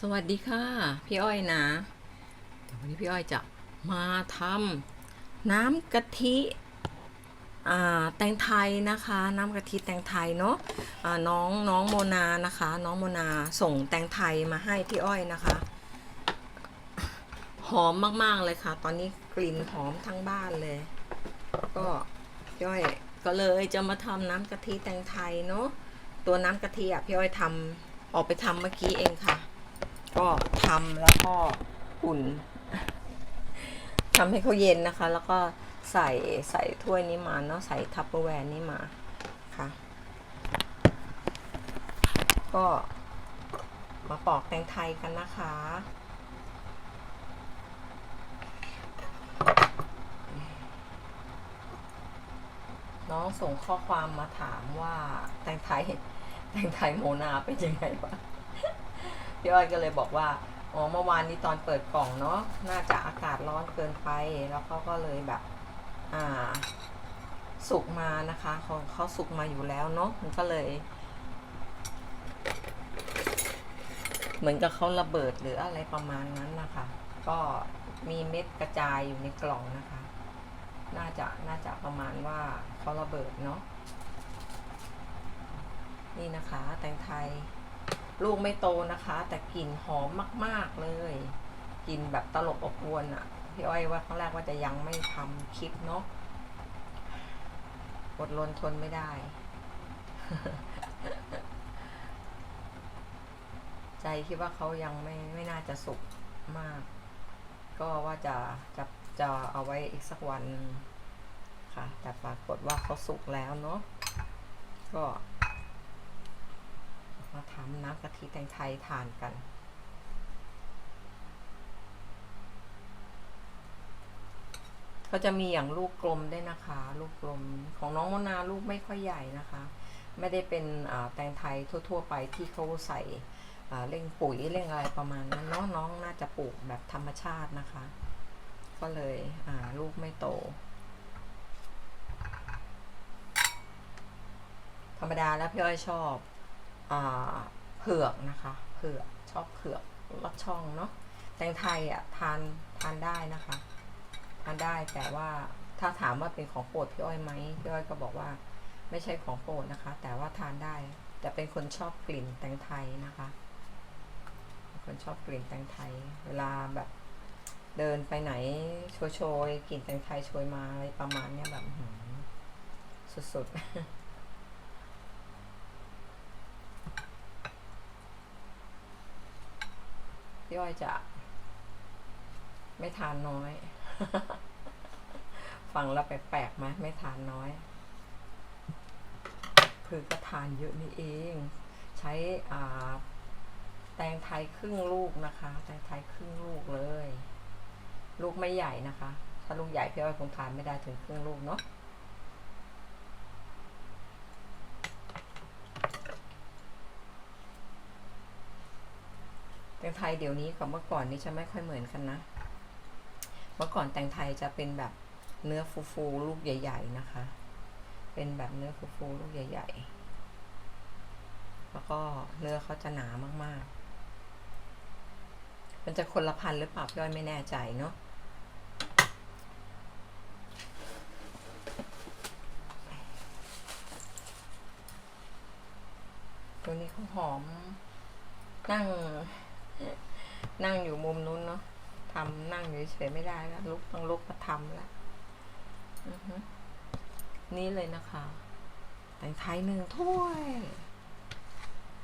สวัสดีค่ะ พี่อ้อยนะวันนี้พี่อ้อยจะมาทำน้ำกะทิแตงไทยนะคะ น้ำกะทิแตงไทยเนาะอ่าน้องน้องโมนานะคะ น้องโมนาส่งแตงไทยมาให้พี่อ้อยนะคะ หอมมากๆเลยค่ะ ตอนนี้กลิ่นหอมทั้งบ้านเลย ก็พี่อ้อยก็เลยจะมาทำน้ำกะทิแตงไทยเนาะตัวน้ำกะทิอะพี่อ้อยทำออกไปทำเมื่อกี้เองค่ะ ก็ทำแล้วก็อุ่นทำให้เขาเย็นนะคะ แล้วก็ใส่ใส่ถ้วยนี้มาเนาะใส่ทัพเปอร์แวร์นี้มาค่ะ ก็มาปอกแตงไทยกันนะคะน้องส่งข้อความมาถามว่า แตงไทยแตงไทยโมนาเป็นยังไงวะ พี่อ้อยก็เลยบอกว่าอ๋อเมื่อวานนี้ตอนเปิดกล่องเนาะน่าจะอากาศร้อนเกินไปแล้วเขาก็เลยแบบ อ่า สุกมานะคะเขาเขาสุกมาอยู่แล้วเนาะมันก็เลย เหมือนกับเขาระเบิดหรืออะไรประมาณนั้นนะคะ ก็มีเม็ดกระจายอยู่ในกล่องนะคะ น่าจะน่าจะประมาณว่าเขาระเบิดเนาะนี่นะคะ แตงไทย ลูกไม่โตนะคะ แต่กลิ่นหอมมาก ๆเลยกลิ่นแบบตลบอบอวนอะ่ะ พี่อ้อยว่าครั้งแรกว่าจะยังไม่ทำคลิปเนาะอดรนทนไม่ได้ ใจคิดว่าเขายังไม่ไม่น่าจะสุกมาก ก็ว่าจะจะจะเอาไว้อีกสักวันค่ะ แต่ปรากฏว่าเขาสุกแล้วเนาะก็ มาทำน้ำกะทิแตงไทยทานกันก็จะมีอย่างลูกกลมด้วยนะคะ ลูกกลมของน้องมนาลูกไม่ค่อยใหญ่นะคะ ไม่ได้เป็นแตงไทยทั่ว ๆ ไปที่เขาใส่เร่งปุ๋ยเร่งอะไรประมาณนั้นเนาะน้องน่าจะปลูกแบบธรรมชาตินะคะ ก็เลยลูกไม่โต ธรรมดาแล้วพี่อ้อยชอบ เผือกนะคะเผือกชอบเผือกลอดช่องเนาะแตงไทยอะทานทานได้นะคะทานได้แต่ว่าถ้าถามว่าเป็นของโปรดพี่อ้อยไหมพี่อ้อยก็บอกว่าไม่ใช่ของโปรดนะคะ แต่ว่าทานได้ แต่เป็นคนชอบกลิ่นแตงไทยนะคะคนชอบกลิ่นแตงไทย เวลาแบบเดินไปไหนโชยๆกลิ่นแตงไทยโชยมาอะไรประมาณเนี้ยแบบสุดๆ พี่อ้อยจะ ไม่ทานน้อย ฟังแล้วแปลกๆไหมไม่ทานน้อยคือก็ทานเยอะนี่เอง ใช้อ่าแตงไทยครึ่งลูกนะคะ แตงไทยครึ่งลูกเลย ลูกไม่ใหญ่นะคะ ถ้าลูกใหญ่พี่อ้อยคงทานไม่ได้ถึงครึ่งลูกเนาะ แตงไทยเดี๋ยวนี้กับเมื่อก่อนนี้จะไม่ค่อยเหมือนกันนะ เมื่อก่อนแตงไทยจะเป็นแบบเนื้อฟูๆลูกใหญ่ ๆ นะคะ เป็นแบบเนื้อฟูๆลูกใหญ่ ๆ แล้วก็เนื้อเขาจะหนามากๆ มันจะคนละพันธุ์หรือเปล่าพี่อ้อยไม่แน่ใจเนาะตัวนี้เขาหอมนั่ง นั่งอยู่มุมนู้นเนาะทำนั่งอยู่เฉยไม่ได้แล้วลุกต้องลุกมาทำล้วอือฮึนี่เลยนะคะแต่งไทยหนึ่งถ้วย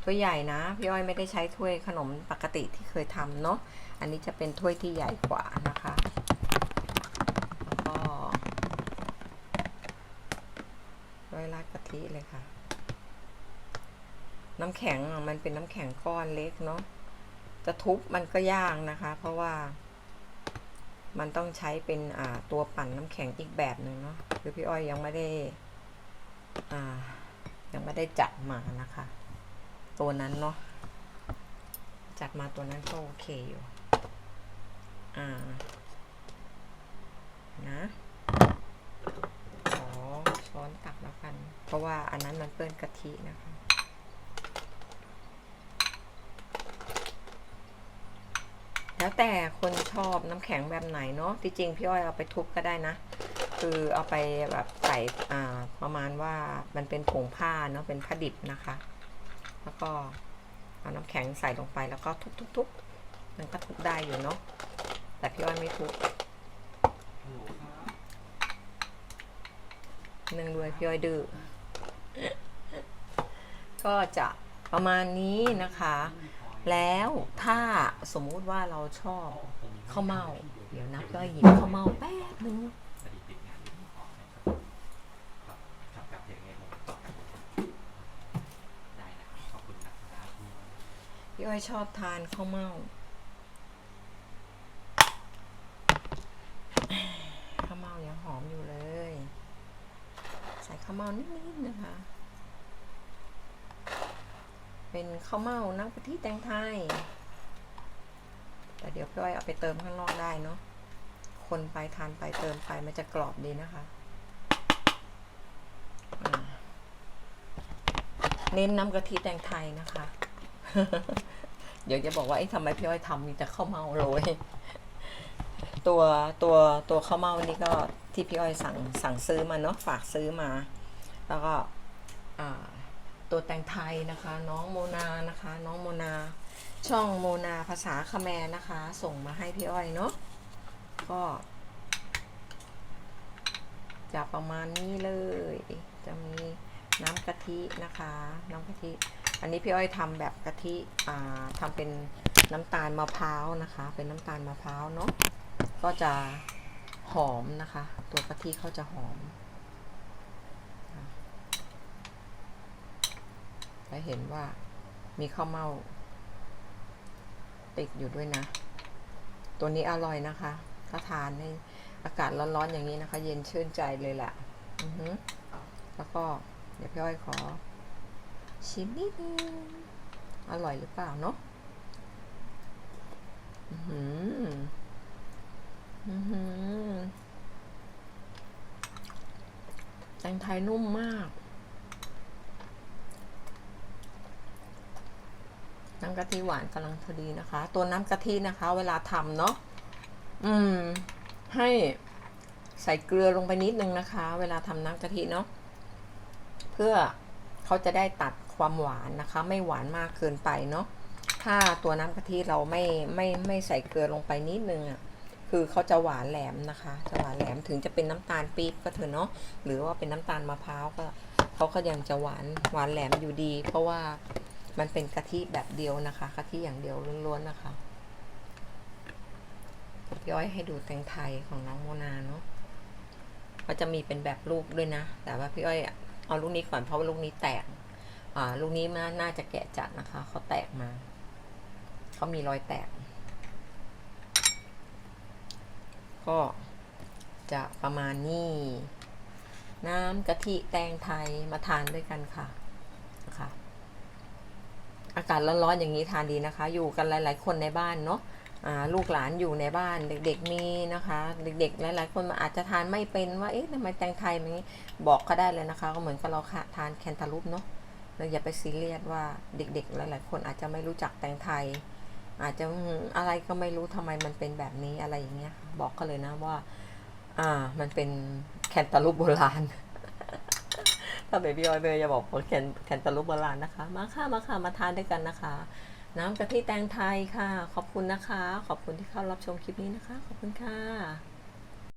ถ้วยใหญ่นะพี่อ้อยไม่ได้ใช้ถ้วยขนมปกติที่เคยทำเนาะอันนี้จะเป็นถ้วยที่ใหญ่กว่านะคะแล้วก็ร้อยราดกะทิเลยค่ะ น้ำแข็งมันเป็นน้ำแข็งก้อนเล็กเนาะ จะทุบมันก็ยากนะคะ เพราะว่ามันต้องใช้เป็นตัวปั่นน้ำแข็งอีกแบบหนึ่งเนาะคือพี่อ้อยยังไม่ได้ยังไม่ได้จัดมานะคะ ตัวนั้นเนาะจัดมาตัวนั้นก็โอเคอยู่อ่านะขอช้อนตักแล้วกัน เพราะว่าอันนั้นมันเปื้อนกะทินะคะ แล้วแต่คนชอบน้ำแข็งแบบไหนเนาะที่จริงพี่อ้อยเอาไปทุบก็ได้นะ คือเอาไปแบบใส่อ่าประมาณว่ามันเป็นผงผ้าเนาะเป็นผ้าดิบนะคะ แล้วก็เอาน้ำแข็งใส่ลงไปแล้วก็ทุบๆๆมันก็ทุบได้อยู่เนาะแต่พี่อ้อยไม่ทุบเนื่งด้วยพี่อ้อยดื้อก็จะประมาณนี้นะคะ แล้วถ้าสมมุติว่าเราชอบข้าวเม่าเดี๋ยวนะพี่อ้อยหยิบข้าวเม่าแป๊บนึงครับครับอย่างย้อบคุณนะครับพี่อ้อยชอบทานข้าวเม่าข้าวเม่ายังหอมอยู่เลย ใส่ข้าวเม่านิดๆนะคะ เป็นข้าวเม่าน้ำกะทิแตงไทย แต่เดี๋ยวพี่อ้อยเอาไปเติมข้างนอกได้เนาะ คนไปทานไปเติมไปมันจะกรอบดีนะคะ เน้นน้ำกะทิแตงไทยนะคะ เดี๋ยวจะบอกว่าไอ้ทำไมพี่อ้อยทำมีแต่ข้าวเมาโรย ตัวตัวตัวข้าวเมานี่ก็ที่พี่อ้อยสั่งสั่งซื้อมาเนาะฝากซื้อมา แล้วก็อ่า ตัวแต่งไทยนะคะ น้องโมนานะคะ น้องโมนา ช่องโมนาภาษาคแมรนะคะ ส่งมาให้พี่อ้อยเนาะก็จะประมาณนี้เลยจะมีน้ำกะทินะคะ น้ำกะทิ อันนี้พี่อ้อยทำแบบกะทิทำเป็นน้ำตาลมะพร้าวนะคะ เป็นน้ำตาลมะพร้าวเนาะก็จะหอมนะคะ ตัวกะทิเขาจะหอม จะเห็นว่ามีข้าวเม่าติดอยู่ด้วยนะ ตัวนี้อร่อยนะคะ ถ้าทานในอากาศร้อนๆอย่างนี้นะคะ เย็นชื่นใจเลยแหละแล้วก็เดี๋ยวพี่อ้อยขอ ชิมนิดนึงอร่อยหรือเปล่าเนาะอื้อหืออื้อหือแตงไทยนุ่มมาก น้ำกะทิหวานกำลังพอดีนะคะ ตัวน้ำกะทินะคะ เวลาทำเนาะอืม ให้ใส่เกลือลงไปนิดนึงนะคะ เวลาทำน้ำกะทิเนาะเพื่อเขาจะได้ตัดความหวานนะคะ ไม่หวานมากเกินไปเนาะถ้าตัวน้ำกะทิเราไม่ไม่ไม่ใส่เกลือลงไปนิดนึงอะ่ะคือเขาจะหวานแหลมนะคะ จะหวานแหลมถึงจะเป็นน้ำตาลปี๊บก็เถอะเนาะหรือว่าเป็นน้ำตาลมะพร้าวก็เขาก็ยังจะหวานหวานแหลมอยู่ดี เพราะว่า มันเป็นกะทิแบบเดียวนะคะกะทิอย่างเดียวล้วนๆนะคะพี่อ้อยให้ดูแตงไทยของน้องโมนาเนาะก็จะมีเป็นแบบลูกด้วยนะ แต่ว่าพี่อ้อยเอาลูกนี้ก่อนเพราะว่าลูกนี้แตกอ่าลูกนี้มันน่าจะแกะจัดนะคะเขาแตกมาเขามีรอยแตก ก็จะประมาณนี้ น้ำกะทิแตงไทยมาทานด้วยกันค่ะ อากาศร้อนๆอย่างนี้ทานดีนะคะ อยู่กันหลาย ๆ คนในบ้านเนาะลูกหลานอยู่ในบ้านเด็กๆมีนะคะ เด็กๆหลายๆคนอาจจะทานไม่เป็นว่าเอ๊ะทำไมแตงไทยมันนี้บอกก็ได้เลยนะคะ ก็เหมือนกับเราคทานแคนตาลูปเนาะเราอย่าไปซีเรียสว่าเด็กๆหลายๆคนอาจจะไม่รู้จักแตงไทย อาจจะอะไรก็ไม่รู้ทำไมมันเป็นแบบนี้อะไรอย่างเงี้ยบอกก็เลยนะว่า อ่ามันเป็นแคนตาลูปโบราณ ถ้าเบบี้ออยเบย์จะบอกว่าแคนแคนตาลูปโบราณนะคะ มาค่ะมาค่ะมาทานด้วยกันนะคะ น้ำกะทิแตงไทยค่ะ ขอบคุณนะคะ ขอบคุณที่เข้ารับชมคลิปนี้นะคะ ขอบคุณค่ะ